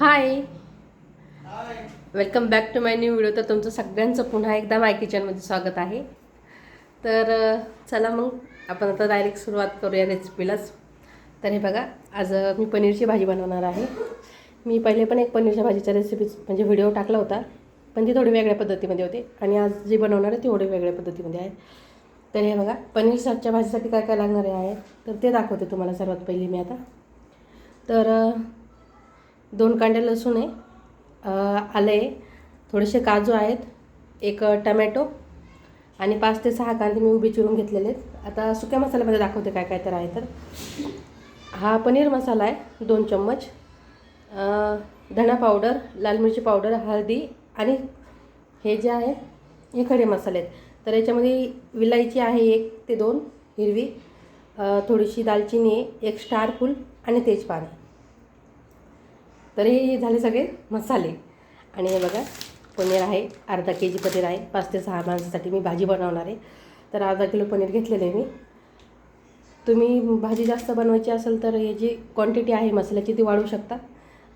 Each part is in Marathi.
Hi welcome back to my new video तर तुमचं सगळ्यांचं पुन्हा एकदा माय किचनमध्ये स्वागत आहे. तर चला मग आपण आता डायरेक्ट सुरुवात करूया रेसिपीलाच तर हे बघा आज मी पनीरची भाजी बनवणार आहे. मी पहिले पण एक पनीरच्या भाजीचा रेसिपी म्हणजे व्हिडिओ टाकला होता पण ती थोडी वेगळ्या पद्धतीमध्ये होती. आणि आज जी बनवणार आहे ती थोडी वेगळ्या पद्धतीमध्ये आहे. तर हे बघा पनीर सातच्या भाजीसाठी काय काय लागणारे आहे? तर ते दाखवते तुम्हाला सर्वात पहिली मी आता. तर दोन कांडे लसूण आहे आलं आहे थोडेसे काजू आहेत एक टमॅटो आणि पाच ते सहा कांदे मी उभे चिरून घेतलेले आहेत. आता सुक्या मसाल्यामध्ये दाखवते काय काय तर आहे तर. हा पनीर मसाला आहे दोन चम्मच. धणा पावडर लाल मिरची पावडर हळदी आणि हे जे आहे हे खडे मसाले आहेत. तर याच्यामध्ये विलायची आहे एक ते दोन हिरवी थोडीशी दालचिनी एक स्टार फूल आणि तेजपान. तर हे झाले सगळे मसाले. आणि हे बघा पनीर आहे अर्धा के जी पनीर आहे पाच ते सहा माणसासाठी मी भाजी बनवणार आहे. तर अर्धा किलो पनीर घेतलेलं आहे मी. तुम्ही भाजी जास्त बनवायची असेल तर हे जी क्वांटिटी आहे मसाल्याची ती वाढवू शकता.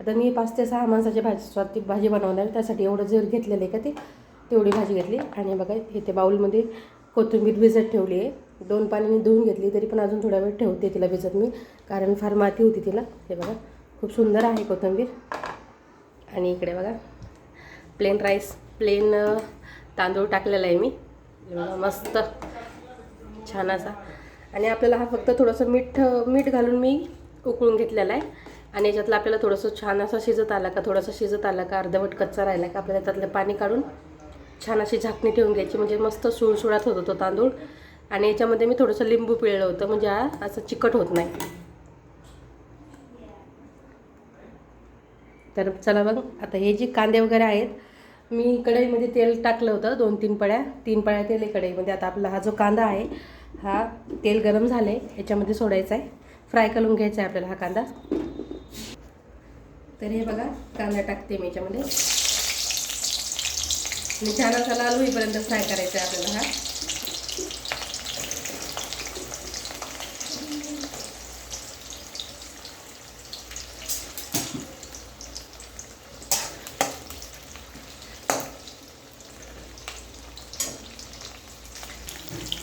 आता मी पाच ते सहा माणसाची भाजी स्वाती भाजी बनवणार आहे. त्यासाठी एवढं जर घेतलेलं आहे का ते तेवढी भाजी घेतली. आणि बघा इथे बाऊलमध्ये कोथिंबीर भिजत ठेवली आहे. दोन पाण्याने धुवून घेतली तरी पण अजून थोड्या वेळ ठेवते तिला भिजत मी कारण फार माती होती तिला. हे बघा. खूप सुंदर आहे कोथिंबीर. आणि इकडे बघा प्लेन राईस प्लेन तांदूळ टाकलेला आहे मी. मस्त छान असा. आणि आपल्याला हा फक्त थोडंसं मीठ मीठ घालून मी उकळून घेतलेला आहे. आणि याच्यातलं आपल्याला थोडंसं छान असं शिजत आला का थोडंसं शिजत आला का अर्धवट कच्चा राहिला का आपल्याला त्यातलं पाणी काढून छान अशी झाकणी ठेवून घ्यायची. म्हणजे मस्त सुळसुळात होत होतो तांदूळ. आणि याच्यामध्ये मी थोडंसं लिंबू पिळलं होतं म्हणजे हा असं चिकट होत नाही. तर चला बघ आता हे जे कांदे वगैरे आहेत मी कढईमध्ये तेल टाकलं होतं दोन तीन पळ्या तीन पळ्या तेल आहे कढईमध्ये. आता आपला हा जो कांदा आहे हा तेल गरम झालं आहे याच्यामध्ये सोडायचा आहे. फ्राय करून घ्यायचा आहे आपल्याला हा कांदा. तर हे बघा कांदा टाकते मी याच्यामध्ये आणि छान असा लाल होईपर्यंत फ्राय करायचा आहे आपल्याला हा.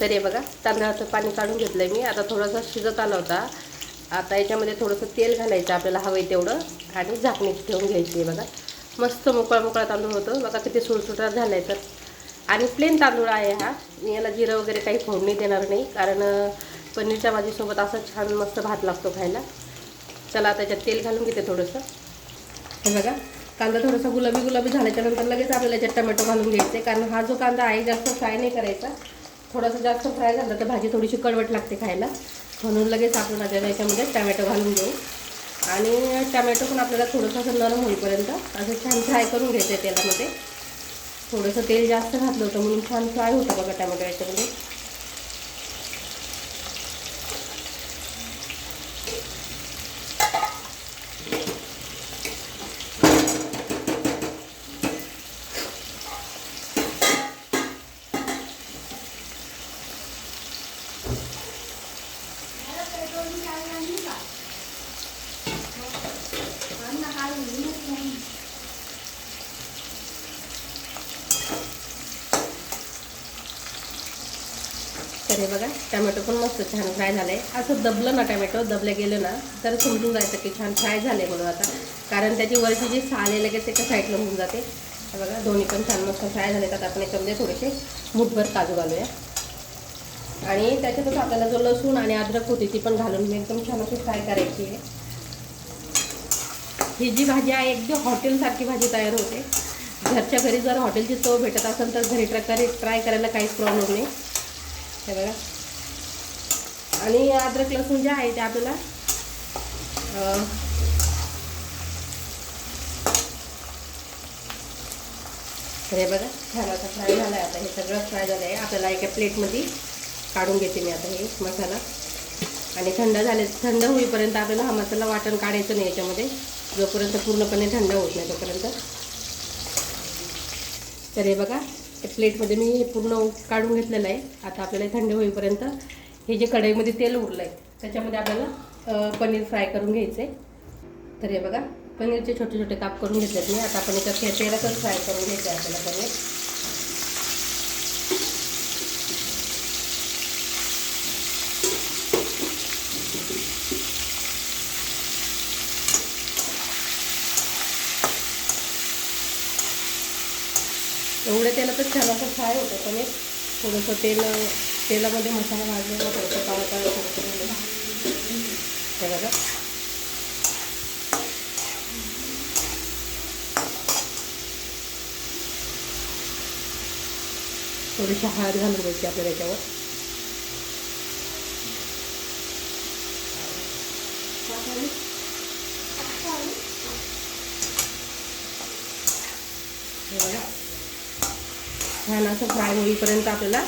तर हे बघा तांदळाचं पाणी काढून घेतलं आहे मी. आता थोडासा शिजत आला होता. आता याच्यामध्ये थोडंसं तेल घालायचं आपल्याला हवं आहे तेवढं. आणि झाकणी ठेवून घ्यायची आहे बघा. मस्त मोकळा मोकळा तांदूळ होतं. बघा किती सुटसुटात झाला आहे तर. आणि प्लेन तांदूळ आहे हा. मी याला जिरं वगैरे काही फोडणी देणार नाही. कारण पनीरच्या भाजीसोबत असं छान मस्त भात लागतो खायला. चला त्याच्यात तेल घालून घेते थोडंसं. हे बघा कांदा थोडासा गुलाबी गुलाबी झाल्याच्यानंतर लगेच आपल्याला याच्यात टमॅटो घालून घ्यायचे. कारण हा जो कांदा आहे जास्त फ्राय नाही करायचा. थोडासा जास्त फ्राय झाला तर भाजी थोडीशी कडवट लागते खायला. म्हणून लगेच आपण आता याच्यामध्ये टमॅटो घालून देऊ आणि टमॅटो पण आपल्याला थोडंसं असं नरम होईपर्यंत असं छान फ्राय करून घ्यायचं आहे तेलामध्ये. थोडंसं तेल जास्त घातलं होतं म्हणून छान फ्राय होतं बघा टमॅटो याच्यामध्ये. तर हे बघा टमॅटो पण मस्त छान फ्राय झालं आहे असं दबलं ना टमॅटो दबलं गेलं ना तर समजून जायचं की छान फ्राय झालं आहे म्हणून आता. कारण त्याची वरची जी साल आहे लगेच त्याच्या साईडला होऊन जाते. बघा दोन्ही पण छान मस्त फ्राय झाले तर आपण याच्यामध्ये थोडेसे मुठभर काजू घालूया. आणि त्याच्यातच आपल्याला जो लसूण आणि अद्रक होती ती पण घालून एकदम छान अशी फ्राय करायची आहे. ही जी भाजी आहे एकदम हॉटेलसारखी भाजी तयार होते. घरच्या घरी जर हॉटेलची चव भेटत असेल तर घरी प्रकारे ट्राय करायला काहीच प्रॉब्लेम नाही. हे बघा. आणि अद्रक लसूण जे आहे ते आपल्याला तर हे बघा छान आता फ्राय झालं आहे आता. हे सगळं फ्राय झालं आहे आपल्याला एका प्लेटमध्ये काढून घेते मी आता हे मसाला. आणि थंड झाले थंड होईपर्यंत आपल्याला हा मसाला वाटण काढायचं नाही याच्यामध्ये. जोपर्यंत पूर्णपणे थंड होत नाही तोपर्यंत. तर हे बघा त्या प्लेटमध्ये मी हे पूर्ण काढून घेतलेलं आहे. आता आपल्याला थंड होईपर्यंत हे जे कढईमध्ये तेल उरलं आहे त्याच्यामध्ये आपल्याला पनीर फ्राय करून घ्यायचं आहे तर हे बघा पनीरचे छोटे छोटे काप करून घेतलेत मी. आता आपण याच्यात हे तेलातच फ्राय करून घ्यायचे आहे आपल्याला पनीर. एवढ्या तेलातच छान असं फ्राय होतं पनीर थोडंसं तेल तेलामध्ये मसाला भाजलेला थोडंसं काळा काळं थोडंसं हे बघा. थोडीशी हळद घालून द्यायची आपल्याला याच्यावर हे बघा. छान असं फ्राय होईपर्यंत आपल्याला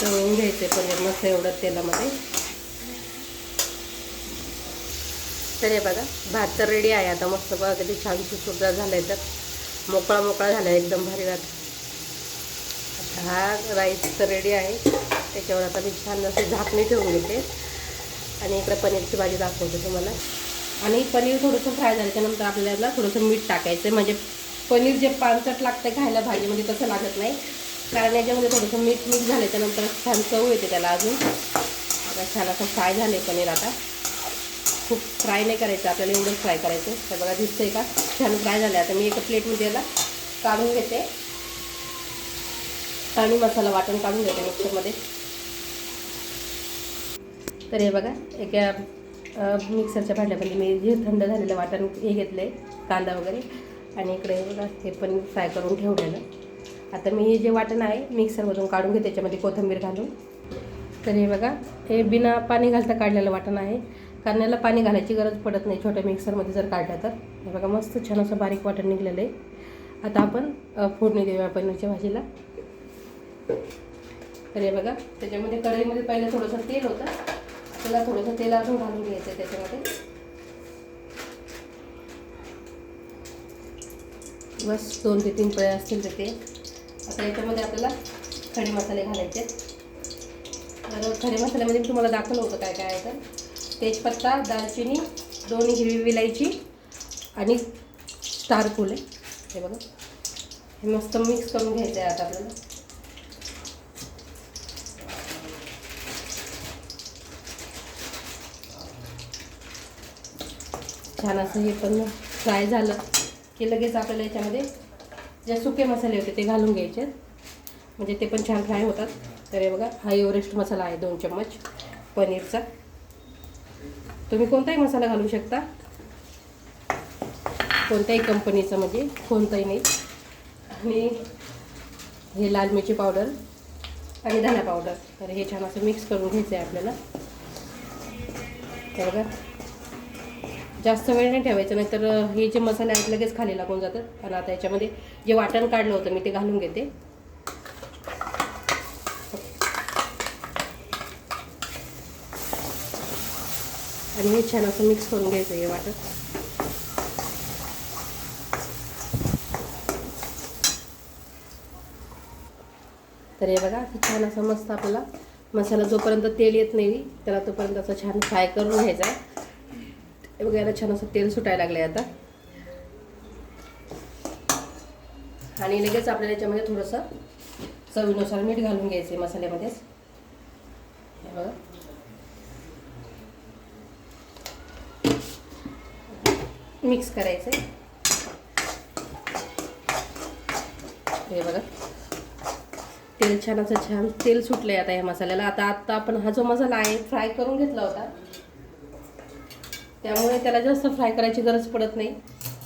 तळून घ्यायचं आहे पनीर मस्त एवढं तेलामध्ये. तर हे बघा भात तर रेडी आहे आता. मस्त बघा कधी छान सुद्धा झालं आहे तर. मोकळा मोकळा झाला आहे एकदम भारी भात. आता हा राईस तर रेडी आहे. त्याच्यावर आता मी छान असे झाकणी ठेवून घेते. आणि इकडे पनीरची भाजी दाखवते तुम्हाला. आणि पनीर थोडंसं फ्राय झाल्याच्यानंतर आपल्याला थोडंसं मीठ टाकायचं आहे म्हणजे पनीर जे पानसट लागतं खायला भाजीमध्ये तसं लागत नाही. कारण याच्यामध्ये थोडंसं मीठ मीठ झाल्याच्यानंतर छान चव येते त्याला अजून. आता छान असं फ्राय झाले पनीर आता. खूप फ्राय नाही करायचं आपल्याला एवढंच फ्राय करायचं. तर बघा दिसतंय का? छान फ्राय झालं आता मी एका प्लेटमध्ये याला काढून घेते. आणि मसाला वाटण काढून घेते मिक्सरमध्ये. तर हे बघा एका मिक्सरच्या भांड्यामध्ये मी जे थंड झालेलं वाटण हे घेतलं आहे कांदा वगैरे. आणि इकडे हे बघा हे पण फ्राय करून ठेवलेलं. आता मी हे जे वाटण आहे मिक्सरमधून काढून घे त्याच्यामध्ये कोथिंबीर घालून. तर हे बघा हे बिना पाणी घालता काढलेलं वाटण आहे. कारण याला पाणी घालायची गरज पडत नाही छोट्या मिक्सरमध्ये जर काढलं तर. हे बघा मस्त छान असं बारीक वाटण निघलेलं आहे. आता आपण फोडणी देऊया पनीरच्या भाजीला. तर हे बघा त्याच्यामध्ये कढईमध्ये पहिलं थोडंसं तेल होतं. त्याला थोडंसं तेल अजून घालून घ्यायचं आहे त्याच्यामध्ये. बस दोन ते तीन पळ्या असतील तर ते आता याच्यामध्ये आपल्याला खडे मसाले घालायचे. तर खडे मसाल्यामध्ये तुम्हाला दाखवलं होतं काय काय आहे तर. तेजपत्ता दालचिनी दोन हिरवी विलायची आणि स्टार फूल. आहे हे बघा. हे मस्त मिक्स करून घ्यायचं आहे आता आपल्याला. छान असं हे पण फ्राय झालं. की लगेच आपल्याला याच्यामध्ये जे सुके मसाले होते ते घालून घ्यायचे. म्हणजे ते पण छान फ्राय होतात. तर हे बघा हा एव्हरेस्ट मसाला आहे दोन चम्मच पनीरचा. तुम्ही कोणताही मसाला घालू शकता. कोणत्याही कंपनीचा म्हणजे कोणताही नाही. आणि हे लाल मिरची पावडर आणि धना पावडर. तर हे छान असं मिक्स करून घ्यायचं आहे आपल्याला. तर बघा. जास्त वेळ नाही ठेवायचं नाही तर हे जे मसाले आहेत लगेच खाली लागून जातात. आणि आता याच्यामध्ये जे वाटण काढलं होतं मी ते घालून घेते. आणि हे छान असं मिक्स करून घ्यायचं हे वाटण. तर हे बघा छान असं मस्त आपला मसाला जोपर्यंत तेल येत नाही त्याला तोपर्यंत असं छान फ्राय करून घ्यायचा आहे. हे बघा याला छान असं तेल सुटायला लागलं आहे आता. आणि लगेच आपल्याला याच्यामध्ये थोडंसं चवीनुसार मीठ घालून घ्यायचं आहे मसाल्यामध्येच. हे बघा. मिक्स करायचं आहे हे बघा. तेल छान असं छान तेल सुटलं आहे आता ह्या मसाल्याला. आता आत्ता आपण हा जो मसाला आहे फ्राय करून घेतला होता त्यामुळे त्याला जास्त फ्राय करायची गरज पडत नाही.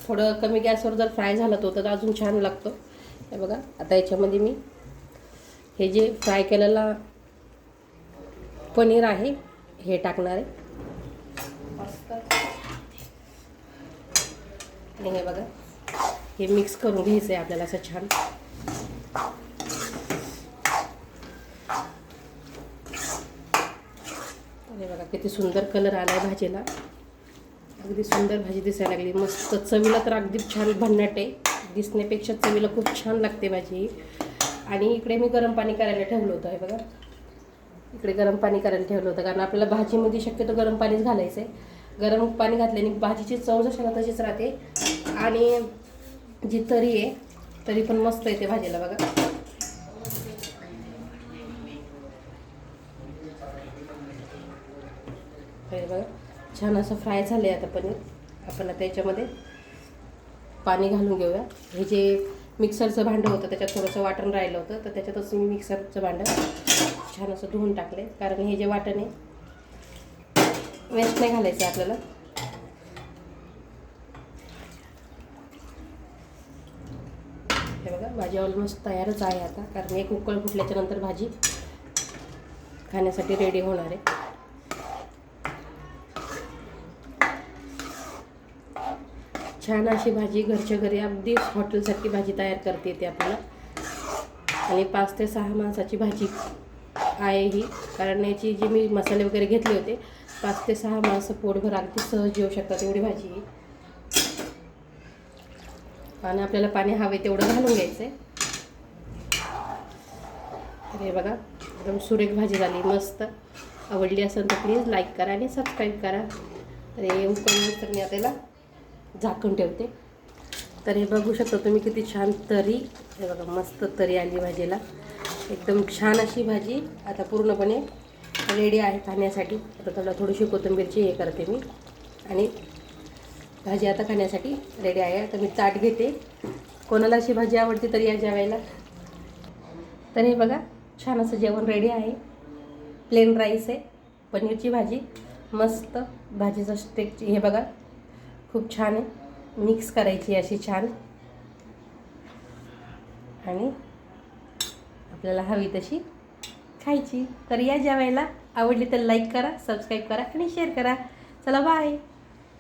थोडं कमी गॅसवर जर फ्राय झालं तो तर अजून छान लागतो. हे बघा आता याच्यामध्ये मी हे जे फ्राय केलेला पनीर आहे हे टाकणार आहे. आणि हे बघा हे मिक्स करून घ्यायचं आहे आपल्याला असं छान. हे बघा किती सुंदर कलर आला आहे भाजीला. अगदी सुंदर भाजी दिसायला लागली. मस्त चवीला तर अगदी छान भन्नाट आहे. दिसण्यापेक्षा चवीला खूप छान लागते भाजी. आणि इकडे मी गरम पाणी करायला ठेवलं होतं हे बघा. इकडे गरम पाणी करायला ठेवलं होतं कारण आपल्याला भाजीमध्ये शक्यतो गरम पाणीच घालायचं आहे. गरम पाणी घातल्याने भाजीची चव जशी ना तशीच राहते. आणि जी तरी आहे तरी पण मस्त येते भाजीला बघा. हे बघा. छान असं फ्राय झालं आहे आता पनीर आपण आता याच्यामध्ये पाणी घालून घेऊया. हे जे मिक्सरचं भांडं होतं त्याच्यात थोडंसं वाटण राहिलं होतं तर त्याच्यातच मी मिक्सरचं भांडं छान असं धुवून टाकले कारण हे जे वाटण आहे वेस्ट नाही घालायचं आहे आपल्याला. हे बघा भाजी ऑलमोस्ट तयारच आहे आता. कारण एक उकळ फुटल्याच्या नंतर भाजी खाण्यासाठी रेडी होणार आहे. छान अशी भाजी घरच्या घरी अगदी हॉटेलसारखी भाजी तयार करते येते आपल्याला. आणि पाच ते सहा माणसाची भाजी आहे ही. कारण याची जी मी मसाले वगैरे घेतले होते पाच ते सहा माणसं पोटभर अगदी सहज येऊ शकतात एवढी भाजी ही. आणि आपल्याला पाणी हवे तेवढं घालून घ्यायचं आहे तर हे बघा एकदम सुरेख भाजी झाली मस्त. आवडली असेल तर प्लीज लाईक करा आणि सबस्क्राईब करा. तर हे उकळल्यानंतर मी आता झाकून ठेवते. तर हे बघू शकता तुम्ही किती छान तरी हे बघा मस्त तरी आली भाजीला. एकदम छान अशी भाजी आता पूर्णपणे रेडी आहे खाण्यासाठी. आता त्याला थोडीशी कोथिंबीरची हे करते मी. आणि भाजी आता खाण्यासाठी रेडी आहे. आता मी ताट घेते. कोणाला अशी भाजी आवडते तरी या जेवायला. तर हे बघा छान असं जेवण रेडी आहे. प्लेन राईस आहे. पनीरची भाजी मस्त. भाजीचं स्टेकची हे बघा खूप छान आहे. मिक्स करायची अशी छान. आणि आपल्याला हवी तशी खायची. तर या जेवायला आवडली तर लाईक करा सबस्क्राईब करा आणि शेअर करा. चला बाय